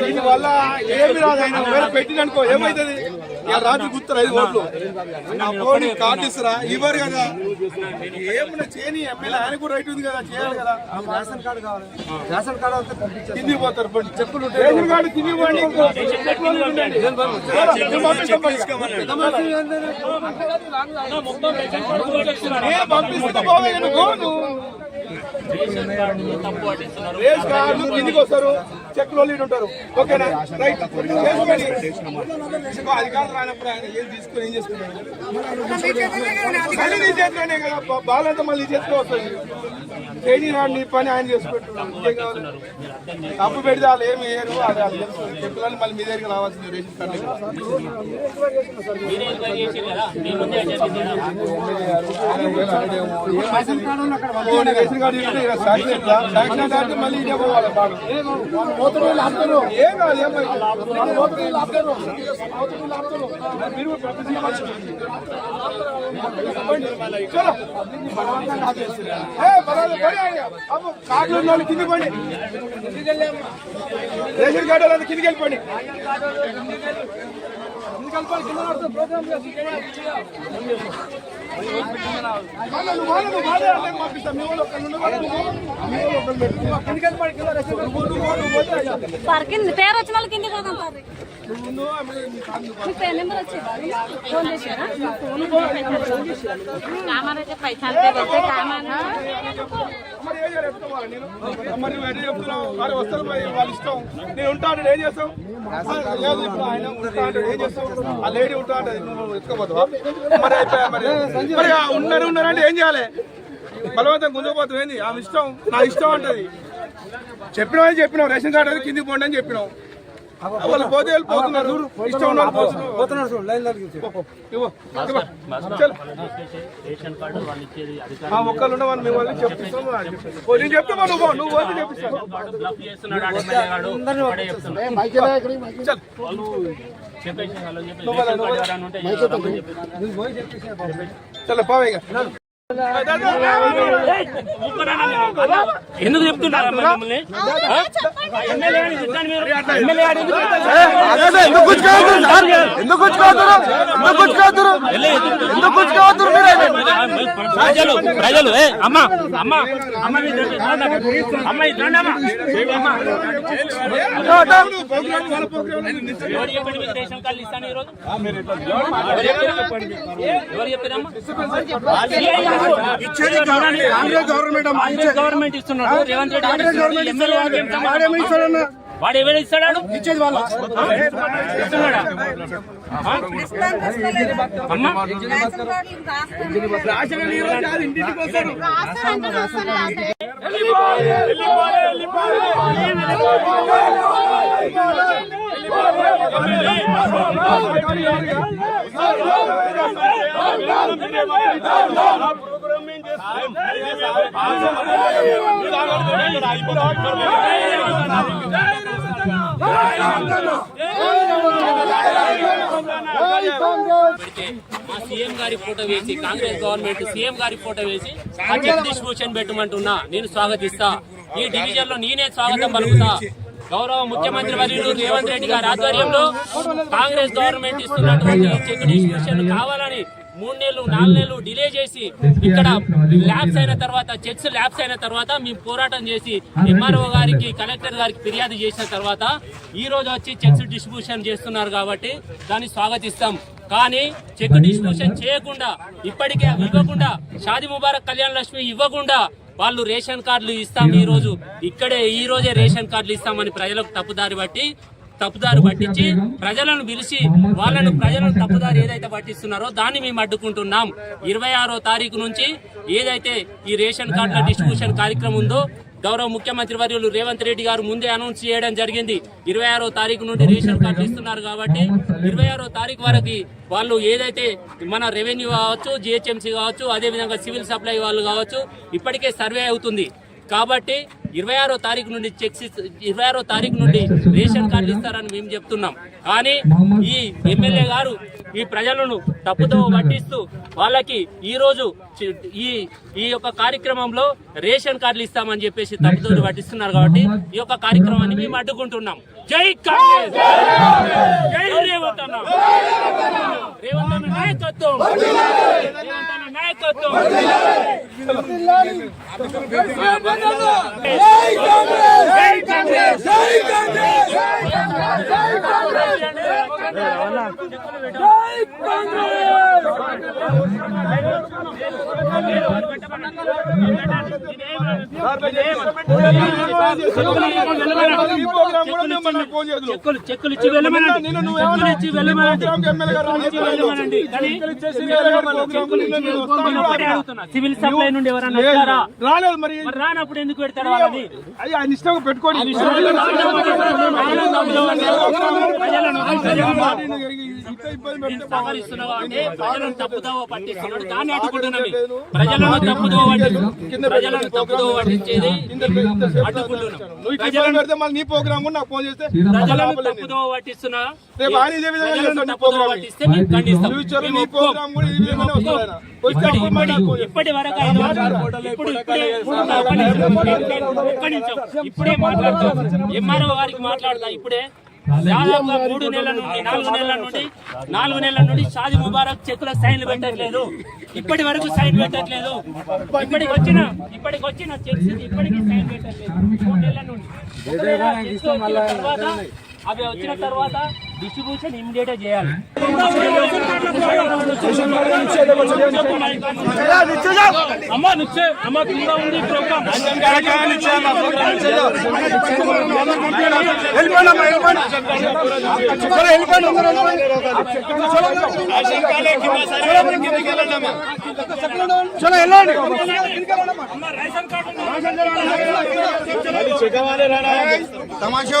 దీనివల్ల ఏమి రాదు ఆయన ఒకవేళ పెట్టిననుకో ఏమైతుంది? రాత్రి గుర్తురు ఐదు ఓట్లు? నా ఫోన్ కార్డు ఇస్తారా ఇవ్వరు కదా. ఏమన్నా చేయని ఎమ్మెల్యే ఆయన కూడా రైట్ ఉంది కదా చేయాలి కదా. రేషన్ కార్డు కావాలి. రేషన్ కార్డు పంపించారు కిందికి పోతారు పండి చెప్పులు రేషన్ కార్డు నేను పంపిస్తే నువ్వు. కార్డు కిందికి వస్తారు. చెక్లో ఉంటారు. ఓకేనా? రైట్. రానప్పుడు ఆయన ఏం తీసుకొని ఏం చేసుకుంటాడు మళ్ళీ నీ చేతిలోనే కదా. బా- బాలంతా మళ్ళీ నీ చేతిలో వస్తుంది. చేయని రాడు నీ పని ఆయన చేసుకుంటున్నాడు తప్పు పెడితే వాళ్ళు ఏమి వేయరు. అది వాళ్ళు తెలుసు. చెప్పులని మళ్ళీ మీ దగ్గరికి రావాల్సింది రేషన్ కార్డు రేషన్ కార్డు ఉన్న ఇస్తే శాంక్షన్ ఇట్లా. శాంక్షన్ అంటే మళ్ళీ ఇదే పోవాలి బాగా. ఏం కాదు ఏం కాదు. ఉన్న వాళ్ళు కిందికి రేషన్ కార్డు వాళ్ళు కిందికి వెళ్ళిపోండి. వెళ్ళిపోండి, కింద అయ్యా. సార్ కింద పేరు వచ్చిన వాళ్ళు పోదాం కాదు. పేరు నెంబర్ వచ్చిందా ఫోన్ చేశారా? కామన్ అయితే పైసలు కామన్ మరి నువ్వు ఎట్లా చెప్తున్నావు? మరి వస్తారు వాళ్ళ ఇష్టం. నేను ఉంటా అంటే ఏం చేస్తావు? ఆ, లేదు ఇప్పుడు ఆయన ఉంటా అంటే ఏం చేస్తావు? ఆ లేడీ ఉంటా అంటే నువ్వు ఎత్తుకోపోతావా? మరి అయిపోయా మరి. మరి ఆ ఉన్నారు ఉన్నారంటే ఏం చేయాలి బలవంతం గుంజకపోతావు ఏంది ఆమె ఇష్టం నా ఇష్టం అంటది చెప్పినావు అని చెప్పినావు రేషన్ కార్డు అది కిందికి పోండి అని చెప్పినావు వాళ్ళు పోతే వెళ్ళి పోతున్నారు ఇష్టం ఉన్న వాళ్ళు పోతున్నారు. చూడు లైన్. ఆ ఒక్కళ్ళు ఉన్న వాళ్ళు మీ వాళ్ళు చెప్పిస్తాం నేను నువ్వు నువ్వు పోతే చెప్పిస్తాను చలో పోవే ఇక. ఎందుకు చెప్తున్నారు మమ్మల్ని? ఎందుకు గుచ్చుకోవద్దు సార్? ఎందుకు గుచ్చుకోవద్దు? ఎందుకు గుచ్చుకోవద్దు? ఎందుకు గుచ్చుకోవద్దు మీరే? ప్రజలు ఏ అమ్మ అమ్మ అమ్మ. అమ్మ రేషన్ ఇస్తాను ఎవరు చెప్పారమ్మా ఇచ్చేది కాంగ్రెస్ గవర్నమెంట్ అమ్మా. ఇస్తున్నాడు రేవంత్ రెడ్డి? వాడు ఎవరు ఇస్తాడు? ఇచ్చేది వాళ్ళ. ఇస్తున్నాడా? మా సీఎం గారి ఫోటో వేసి కాంగ్రెస్ గవర్నమెంట్ సీఎం గారి ఫోటో వేసి ఆ చెక్ డిస్ట్రిబ్యూషన్ పెట్టమంటున్నా. నేను స్వాగతిస్తా. ఈ డివిజన్లో నేనే స్వాగతం పలుకుతా. గౌరవ ముఖ్యమంత్రి వర్యులు రేవంత్ రెడ్డి గారి ఆధ్వర్యంలో కాంగ్రెస్ గవర్నమెంట్ ఇస్తున్నటువంటి చెక్ డిస్ట్రిబ్యూషన్ కావాలని మూడు నెలలు నాలుగు నెలలు డిలే చేసి ఇక్కడ ల్యాబ్స్ అయిన తర్వాత చెక్స్ ల్యాబ్స్ అయిన తర్వాత మేము పోరాటం చేసి ఎంఆర్ఓ గారికి కలెక్టర్ గారికి ఫిర్యాదు చేసిన తర్వాత ఈ రోజు వచ్చి చెక్స్ డిస్ట్రిబ్యూషన్ చేస్తున్నారు కాబట్టి దాన్ని స్వాగతిస్తాం. కానీ చెక్ డిస్ట్రిబ్యూషన్ చేయకుండా ఇప్పటికే అవి ఇవ్వకుండా షాది ముబారక్ కళ్యాణ లక్ష్మి ఇవ్వకుండా వాళ్ళు రేషన్ కార్డులు ఇస్తాం ఈ రోజు. ఇక్కడే ఈ రోజే రేషన్ కార్డులు ఇస్తామని ప్రజలకు తప్పుదారి బట్టి తప్పుదారి పట్టించి ప్రజలను పిలిచి వాళ్ళను ప్రజలను తప్పుదారి ఏదైతే పట్టిస్తున్నారో దాన్ని మేము అడ్డుకుంటున్నాం. ఇరవై ఆరో తారీఖు నుంచి ఏదైతే ఈ రేషన్ కార్డుల డిస్ట్రిబ్యూషన్ కార్యక్రమం ఉందో గౌరవ ముఖ్యమంత్రి వర్యులు రేవంత్ రెడ్డి గారు ముందే అనౌన్స్ చేయడం జరిగింది. ఇరవై ఆరో తారీఖు నుండి రేషన్ కార్డులు ఇస్తున్నారు కాబట్టి ఇరవై ఆరో తారీఖు వరకు వాళ్ళు ఏదైతే మన రెవెన్యూ కావచ్చు జిహెచ్ఎంసీ కావచ్చు అదేవిధంగా సివిల్ సప్లై వాళ్ళు కావచ్చు ఇప్పటికే సర్వే అవుతుంది. కాబట్టి ఇరవై ఆరో తారీఖు నుండి చెక్స్ ఇరవై ఆరో తారీఖు నుండి రేషన్ కార్డు ఇస్తారని మేము చెప్తున్నాం. కానీ ఈ ఎమ్మెల్యే గారు ఈ ప్రజలను తప్పుతో పట్టిస్తూ వాళ్ళకి ఈ రోజు ఈ ఈ యొక్క కార్యక్రమంలో రేషన్ కార్డులు ఇస్తామని చెప్పేసి తప్పుతో పట్టిస్తున్నారు కాబట్టి ఈ యొక్క కార్యక్రమాన్ని మేము అడ్డుకుంటున్నాం. జై కాంగ్రెస్! జై రేవంత్ అన్న! రేవంత్ అన్న నాయకత్వం! రేవంత్ అన్న నాయకత్వం! జై కాంగ్రెస్! జై కాంగ్రెస్! జై కాంగ్రెస్! జై కాంగ్రెస్! చెక్కులు చెక్కులు ఇచ్చి వెళ్ళమనండి చెక్కులు ఇచ్చి వెళ్ళమనండి సివిల్ సప్లై నుండి ఎవరన్నా రాలేదు మరి రానప్పుడు ఎందుకు పెడతారు వాళ్ళని ఆయన ఇష్టం పెట్టుకోండి సహకరిస్తున్నావు అంటే ప్రజలను తప్పుదోవ పట్టిస్తున్నాడు దాన్ని అడ్డుకుంటున్నాం ప్రజలను తప్పుదోవ పట్టి ప్రజలను తప్పుదోవ పట్టించేది అడ్డుకుంటున్నాం. నీ ప్రోగ్రామ్ నాకు ఫోన్ చేస్తే ప్రజలను తప్పుదోవ పట్టిస్తున్నా? ఇప్పటి వరకు. ఇప్పుడు మాట్లాడుతా ఎంఆర్ఓ గారికి మాట్లాడతా. ఇప్పుడే దాదాపుగా మూడు నెలల నుండి నాలుగు నెలల నుండి నాలుగు నెలల నుండి షాది ముబారక్ చెక్కుల సైన్లు పెట్టట్లేదు. ఇప్పటి వరకు సైన్ పెట్టట్లేదు. ఇప్పటికి వచ్చిన ఇప్పటికి వచ్చిన చెక్స్ సైన్ పెట్టట్లేదు. మూడు నెలల నుండి. తర్వాత అవి వచ్చిన తర్వాత డిస్ట్రిబ్యూషన్ ఇమీడియట్ చేయాలి. అమ్మ నిశ్చే అమ్మ కింద ఉంది ప్రోగ్రామ్. చలో వెళ్ళండి రేషన్ కార్డు తమాషా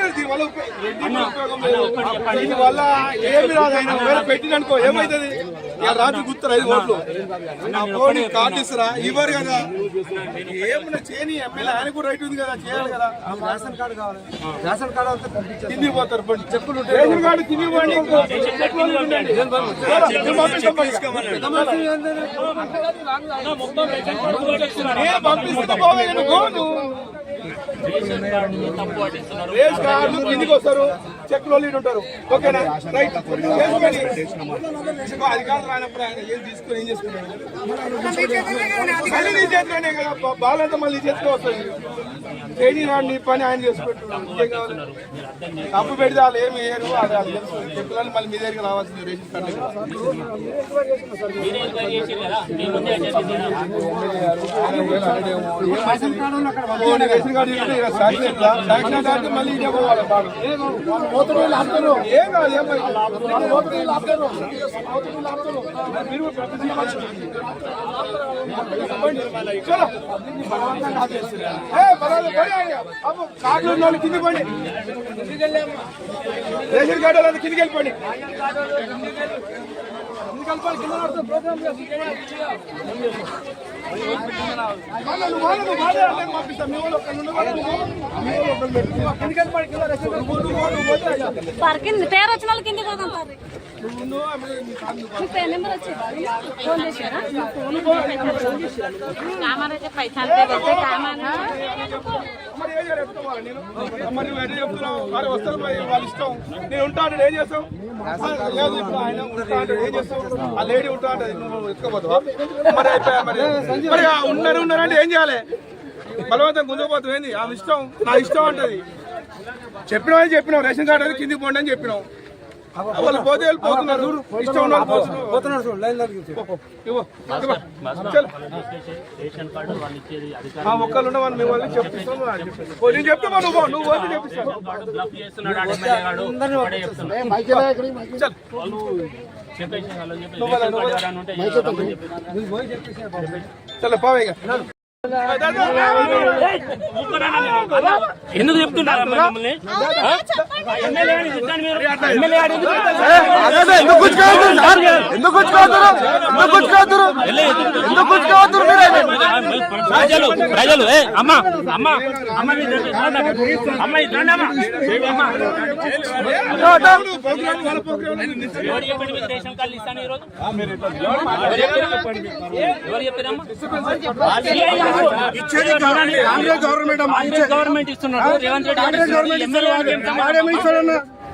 దీని వల్ల ఏమి రాదు ఆయన ఒకవేళ పెట్టిననుకో ఏమైతుంది ఇక రాత్రి గుర్తురా ఐదు ఓట్లు నా పోనీ కార్డు ఇస్తారా ఇవ్వరు కదా ఏమన్నా చేయని ఎమ్మెల్యే ఆయన కూడా రైట్ ఉంది కదా చేయాలి కదా రేషన్ కార్డు కావాలి. రేషన్ కార్డు అయితే పంపించేస్తాం పోతారు పండి చెప్పులు రేషన్ కార్డు తిండి పోండి చెప్పులు పంపిస్తాం రేషన్ పంపిస్తే తప్పు కానీ రేషన్ కార్డు కిందికి వస్తారు. చెక్లో లీడ్ ఉంటారు. ఓకేనా? రైట్. అది కాదు రానప్పుడు ఆయన ఏం తీసుకుని ఏం చేసుకున్నాడు? మళ్ళీ నీ చేతిలోనే కదా బా- బాలంతా మళ్ళీ చేతిలో వస్తుంది. ట్రైనింగ్ వాడు నీ పని ఆయన చేసుకుంటున్నాడు. తప్పు పెడితే వాళ్ళు ఏమి వేయరు అది వాళ్ళు తెలుసు. చెప్పులని మళ్ళీ మీ దగ్గరికి రావాల్సింది రేషన్ కార్డు రేషన్ కార్డు మళ్ళీ ఇదే పోవాలి. కాదు కాదు. చలో. ఏ, పర్వాలేదు, పడి ఆయన. అబ్బో, కార్డులు ఉన్న కిందికి పోండి రేషన్ కార్డు కిందికి వెళ్ళిపోండి. కింద పార్కింగ్ పేరు వచ్చిన వాళ్ళు కిందికి వదంటారు నెంబర్ ఫోన్ చేశారా? కామారైతే పైసలు వెళ్తే కామానా ఏం చేయాలి చెప్తావా నేను? మరి నువ్వు ఎట్లా చెప్తున్నావు? మరి వస్తారు మరి వాళ్ళ ఇష్టం. నేను ఉంటా అంటే ఏం చేస్తావు? లేదు ఇప్పుడు ఆయన ఉంటా అంటే ఏం చేస్తావు? ఆ లేడీ ఉంటా అంటే నువ్వు ఎత్తుకోపోతావా? మరి అయిపోయా మరి. మరి ఉన్నారు ఉన్నారంటే ఏం చేయాలి బలవంతం గుంజుకుపోతావు ఏంది ఆమె ఇష్టం నా ఇష్టం అంటది చెప్పినావు అని చెప్పినావు రేషన్ కార్డు అది కిందికి పోండి అని చెప్పినావు వాళ్ళు పోతే వెళ్ళిపోతున్నారు. ఇష్టం పోతున్నారు. చూడు లైన్ ఒక్కళ్ళు చెప్పిస్తాము నేను చెప్తే నువ్వు పో, నువ్వు పోతే చెప్పిస్తాను. చల్. ఎందుకు చెప్తున్నారు మిమ్మల్ని? ఎందుకు గుచ్చుకోవద్దు ఎందుకు గుచ్చుకోవద్దు ఎందుకు గుచ్చుకోవద్దు ఎందుకు గుచ్చుకోవద్దు ప్రజలు ప్రజలు ఏ అమ్మ అమ్మ అమ్మ. అమ్మ ఇచ్చేది గవర్నమెంట్ గవర్నమెంట్ ఇస్తున్నాడు. రేవంత్ రెడ్డి గారు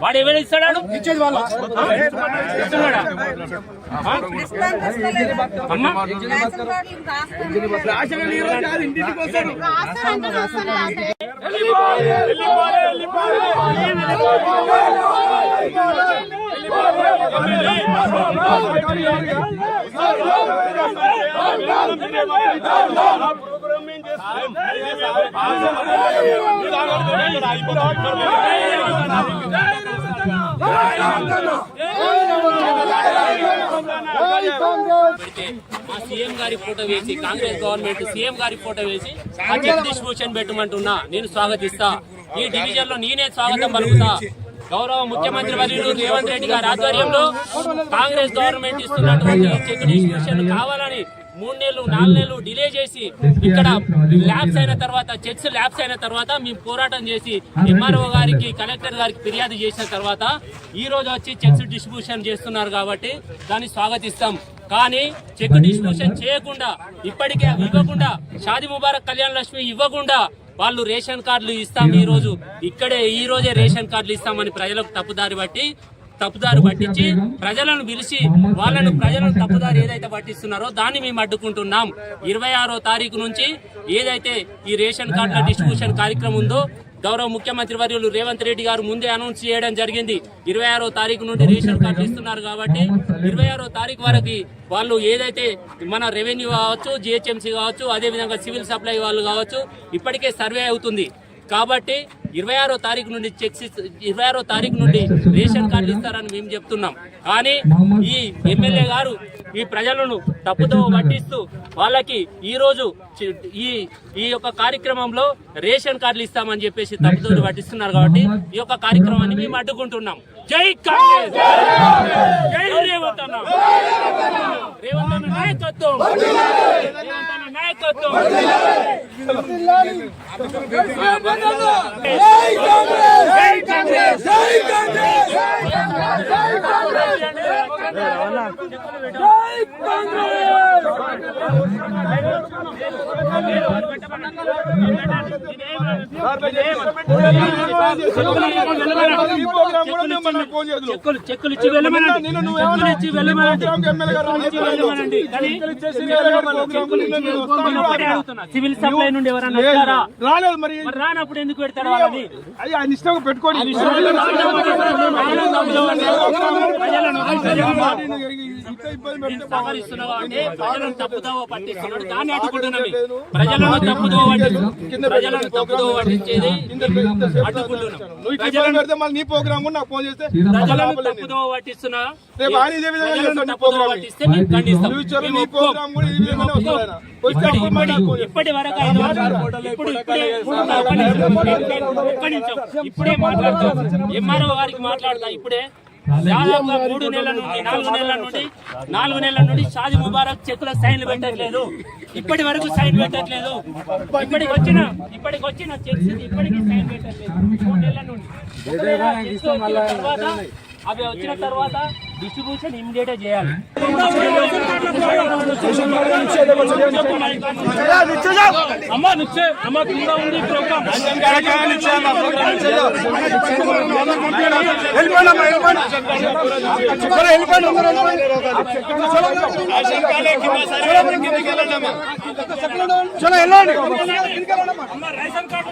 వాడు ఎవరు ఇస్తాడు ఇచ్చేది వాళ్ళ. ఇస్తున్నాడా? ఆ? మా సీఎం గారి ఫోటో వేసి కాంగ్రెస్ గవర్నమెంట్ సీఎం గారి ఫోటో వేసి ఆ చెక్ డిస్ట్రిబ్యూషన్ పెట్టమంటున్నా నేను స్వాగతిస్తా ఈ డివిజన్లో నేనే స్వాగతం పలుకుతా గౌరవ ముఖ్యమంత్రి వర్యులు రేవంత్ రెడ్డి గారి ఆధ్వర్యంలో కాంగ్రెస్ గవర్నమెంట్ ఇస్తున్నటువంటి చెక్ డిస్ట్రిబ్యూషన్ కావాలని మూడు నెలలు నాలుగు నెలలు డిలే చేసి ఇక్కడ ల్యాబ్స్ అయిన తర్వాత చెక్స్ ల్యాబ్స్ అయిన తర్వాత మేము పోరాటం చేసి ఎంఆర్ఓ గారికి కలెక్టర్ గారికి ఫిర్యాదు చేసిన తర్వాత ఈ రోజు వచ్చి చెక్స్ డిస్ట్రిబ్యూషన్ చేస్తున్నారు కాబట్టి దాన్ని స్వాగతిస్తాం. కానీ చెక్ డిస్ట్రిబ్యూషన్ చేయకుండా ఇప్పటికే ఇవ్వకుండా షాది ముబారక్ కళ్యాణ లక్ష్మి ఇవ్వకుండా వాళ్ళు రేషన్ కార్డులు ఇస్తాం ఈ రోజు. ఇక్కడే ఈ రోజే రేషన్ కార్డులు ఇస్తామని ప్రజలకు తప్పుదారి బట్టి తప్పుదారి పట్టించి ప్రజలను పిలిచి వాళ్ళను ప్రజలను తప్పుదారి ఏదైతే పట్టిస్తున్నారో దాన్ని మేము అడ్డుకుంటున్నాం. ఇరవై ఆరో తారీఖు నుంచి ఏదైతే ఈ రేషన్ కార్డుల డిస్ట్రిబ్యూషన్ కార్యక్రమం ఉందో గౌరవ ముఖ్యమంత్రి వర్యులు రేవంత్ రెడ్డి గారు ముందే అనౌన్స్ చేయడం జరిగింది. ఇరవై ఆరో తారీఖు నుండి రేషన్ కార్డులు ఇస్తున్నారు కాబట్టి ఇరవై ఆరో తారీఖు వరకు వాళ్ళు ఏదైతే మన రెవెన్యూ కావచ్చు జిహెచ్ఎంసీ కావచ్చు అదే విధంగా సివిల్ సప్లై వాళ్ళు కావచ్చు ఇప్పటికే సర్వే అవుతుంది. కాబట్టి ఇరవై ఆరో తారీఖు నుండి చెక్స్ ఇరవై ఆరో తారీఖు నుండి రేషన్ కార్డులు ఇస్తారని మేము చెప్తున్నాం. కానీ ఈ ఎమ్మెల్యే గారు ఈ ప్రజలను తప్పుతో పట్టిస్తూ వాళ్ళకి ఈ రోజు ఈ ఈ యొక్క కార్యక్రమంలో రేషన్ కార్డులు ఇస్తామని చెప్పేసి తప్పుతో పట్టిస్తున్నారు కాబట్టి ఈ యొక్క కార్యక్రమాన్ని మేము అడ్డుకుంటున్నాం. జై కాంగ్రెస్! జై రేవంత్ అన్న! రేవంత్ అన్న నాయకత్వం! నాయకత్వం. చెక్కులు చెక్కులు ఇచ్చి వెళ్ళమనండి చెక్కులు ఇచ్చి వెళ్ళమనండి చెక్కులు ఇచ్చి వెళ్ళమనండి సివిల్ సప్లై నుండి ఎవరైనా వచ్చారా? రాలేదు మరి. రానప్పుడు ఎందుకు పెడతారు వాళ్ళని? అది ఆయన ఇష్టంగా పెట్టుకోండి. సహకరిస్తున్నావా అంటే ప్రజలను తప్పుదోవ పట్టిస్తున్నాడు దాన్ని అడ్డుకుంటున్నాం ప్రజలను తప్పుదోవ పట్టి ప్రజలను తప్పుదోవ పట్టించేది నీ ప్రోగ్రామ్ కూడా నాకు ఫోన్ చేస్తే ప్రజలను తప్పుదోవ పట్టిస్తున్నా ఇప్పటి వరకు ఇప్పుడు ఎంఆర్ఓ గారికి మాట్లాడతా ఇప్పుడే. దాదాపుగా మూడు నెలల నుండి నాలుగు నెలల నుండి నాలుగు నెలల నుండి షాది ముబారక్ చెక్కుల సైన్లు పెట్టట్లేదు. ఇప్పటి వరకు సైన్ పెట్టట్లేదు. ఇప్పటికి వచ్చిన ఇప్పటికి వచ్చిన చెక్స్ ఇప్పటికీ సైన్ పెట్టట్లేదు. మూడు నెలల నుండి. తర్వాత అవి వచ్చిన తర్వాత డిస్ట్రిబ్యూషన్ ఇమ్మీడియట్ చేయాలి. అమ్మ నిచ్చే. అమ్మ కింద ఉంది ప్రోగ్రామ్. చలో వెళ్ళండి రేషన్ కార్డు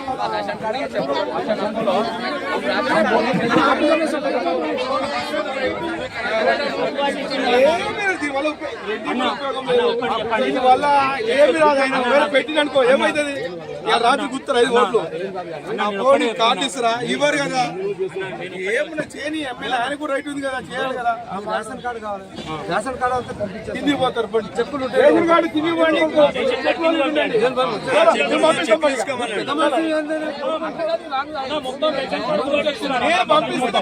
దీనివల్ల ఏమి రాదు ఆయన పెట్టిననుకో ఏమైతుంది? రాత్రి గుర్తురు ఐదు ఓట్లు? నా పోనీ కార్డు ఇస్తారా ఇవ్వరు కదా. ఏమన్నా చేయని ఎమ్మెల్యే ఆయన కూడా రైట్ ఉంది కదా చేయాలి కదా. రేషన్ కార్డు కావాలి రేషన్ కార్డు పంపించారు కిందికి పోతారు బండి చెప్పులు రేషన్ కార్డు పోండి. నేను పంపిస్తే